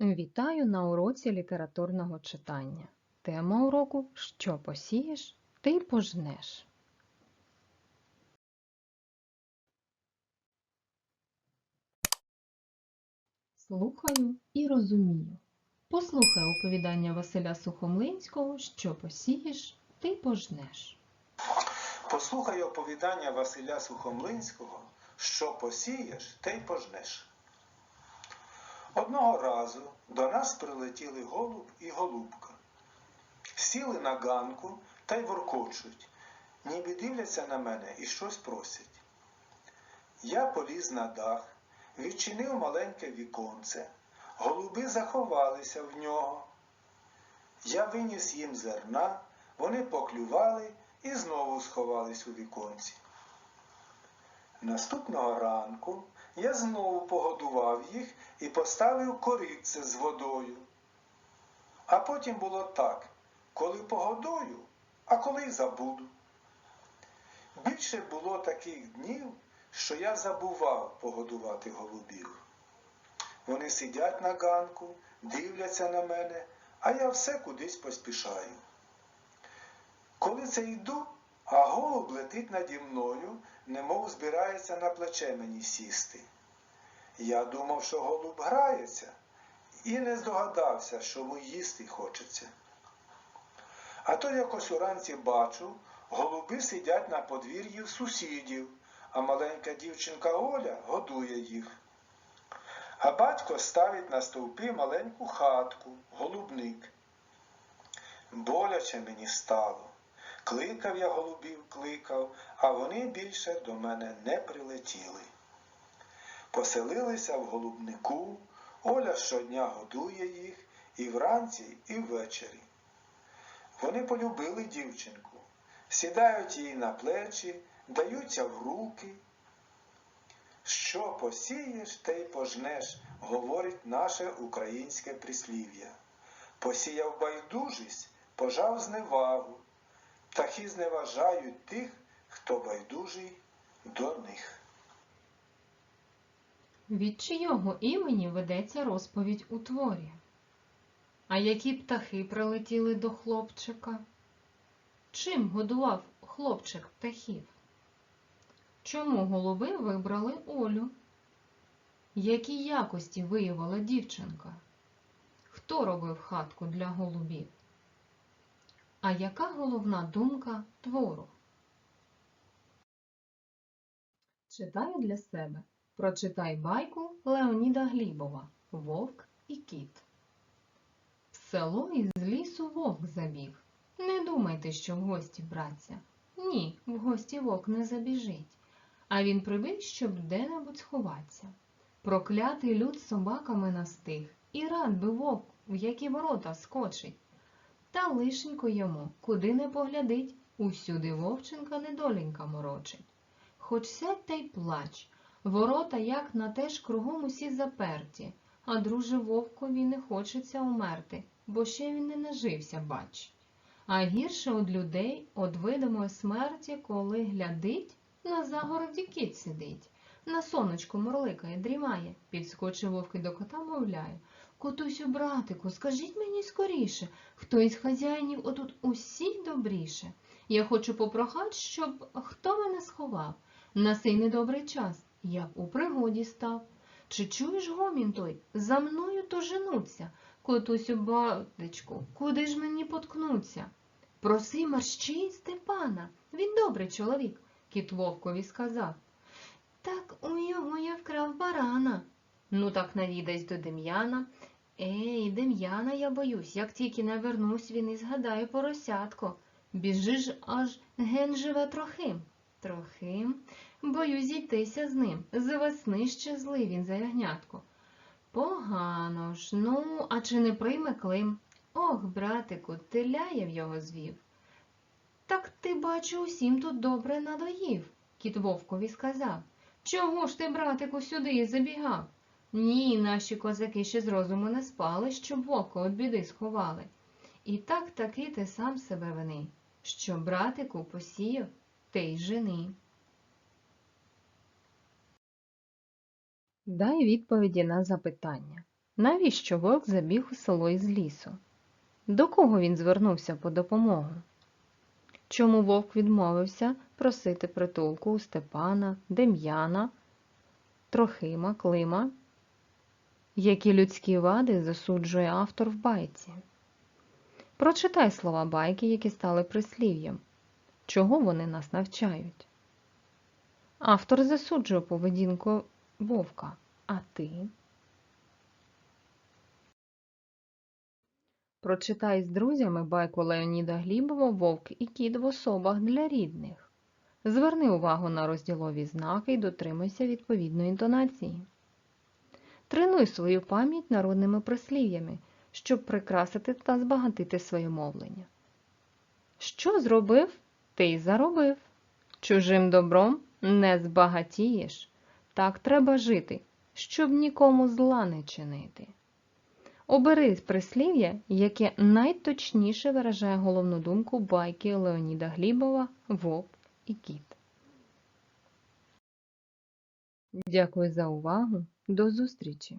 Вітаю на уроці літературного читання. Тема уроку Що посієш, ти пожнеш. Слухаю і розумію. Послухай оповідання Василя Сухомлинського Що посієш, ти пожнеш. Послухай оповідання Василя Сухомлинського, що посієш, й пожнеш. Одного разу до нас прилетіли голуб і голубка. Сіли на ганку та й воркочуть, ніби дивляться на мене і щось просять. Я поліз на дах, відчинив маленьке віконце, голуби заховалися в нього. Я виніс їм зерна, вони поклювали і знову сховались у віконці. Наступного ранку я знову погодував їх і поставив коритце з водою. А потім було так, коли погодую, а коли й забуду. Більше було таких днів, що я забував погодувати голубів. Вони сидять на ганку, дивляться на мене, а я все кудись поспішаю. Коли це йду, а голуб летить наді мною, немов збирається на плече мені сісти. Я думав, що голуб грається, і не здогадався, що йому їсти хочеться. А то якось уранці бачу, голуби сидять на подвір'ї сусідів, а маленька дівчинка Оля годує їх. А батько ставить на стовпі маленьку хатку, голубник. Боляче мені стало. Кликав я голубів, кликав, а вони більше до мене не прилетіли. Поселилися в голубнику, Оля щодня годує їх і вранці, і ввечері. Вони полюбили дівчинку, сідають їй на плечі, даються в руки. Що посієш, те й пожнеш, говорить наше українське прислів'я. Посіяв байдужість, пожав зневагу. Птахи зневажають тих, хто байдужий до них. Від чийого імені ведеться розповідь у творі? А які птахи прилетіли до хлопчика? Чим годував хлопчик птахів? Чому голуби вибрали Олю? Які якості виявила дівчинка? Хто робив хатку для голубів? А яка головна думка твору? Читаю для себе. Прочитай байку Леоніда Глібова Вовк і кіт. В село із лісу вовк забіг. Не думайте, що в гості братця. Ні, в гості вовк не забіжить. А він прибіг, щоб де-небудь сховатися. Проклятий люд собаками настиг, і рад би вовк, в які ворота скочить. Та лишенько йому, куди не поглядить, усюди вовчинка недолінька морочить. Хоч сядь та й плач, ворота, як на те ж кругом усі заперті, а друже вовкові не хочеться умерти, бо ще він не нажився, бач. А гірше од людей, од видимої смерті, коли глядить, на загороді кіт сидить, на сонечку морликає, дрімає, підскочив вовки до кота, мовляє. Котусю, братику, скажіть мені скоріше, хто із хазяїнів отут усіх добріше. Я хочу попрохати, щоб хто мене сховав. На сей недобрий час, я б у пригоді став. Чи чуєш гомін той? За мною то женуться. Котусю, батечку, куди ж мені поткнуться? Проси марщій Степана, він добрий чоловік, кіт вовкові сказав. Так у його я вкрав барана. Ну так навідайся до Дем'яна. Ей, Дем'яна, я боюсь, як тільки не вернусь, він і згадає поросятко. Біжи ж аж ген живе трохим. Трохим. Боюсь зійтися з ним. З весни ще злий він за ягнятко. Погано ж, ну, а чи не прийме Клим? Ох, братику, теляєв його звів. Так ти, бачу, усім тут добре надоїв, кіт вовкові сказав. Чого ж ти, братику, сюди забігав? Ні, наші козаки ще з розуму не спали, щоб вовка від біди сховали. І так таки ти сам себе вини, що братику посіяв, ти й жени. Дай відповіді на запитання. Навіщо вовк забіг у село із лісу? До кого він звернувся по допомогу? Чому вовк відмовився просити притулку у Степана, Дем'яна, Трохима, Клима? Які людські вади засуджує автор в байці? Прочитай слова байки, які стали прислів'ям. Чого вони нас навчають? Автор засуджує поведінку вовка, а ти? Прочитай з друзями байку Леоніда Глібова Вовк і кіт в особах для рідних. Зверни увагу на розділові знаки і дотримайся відповідної інтонації. Тренуй свою пам'ять народними прислів'ями, щоб прикрасити та збагатити своє мовлення. Що зробив, ти й заробив. Чужим добром не збагатієш. Так треба жити, щоб нікому зла не чинити. Обери прислів'я, яке найточніше виражає головну думку байки Леоніда Глібова Вовк і кіт. Дякую за увагу. До зустрічі!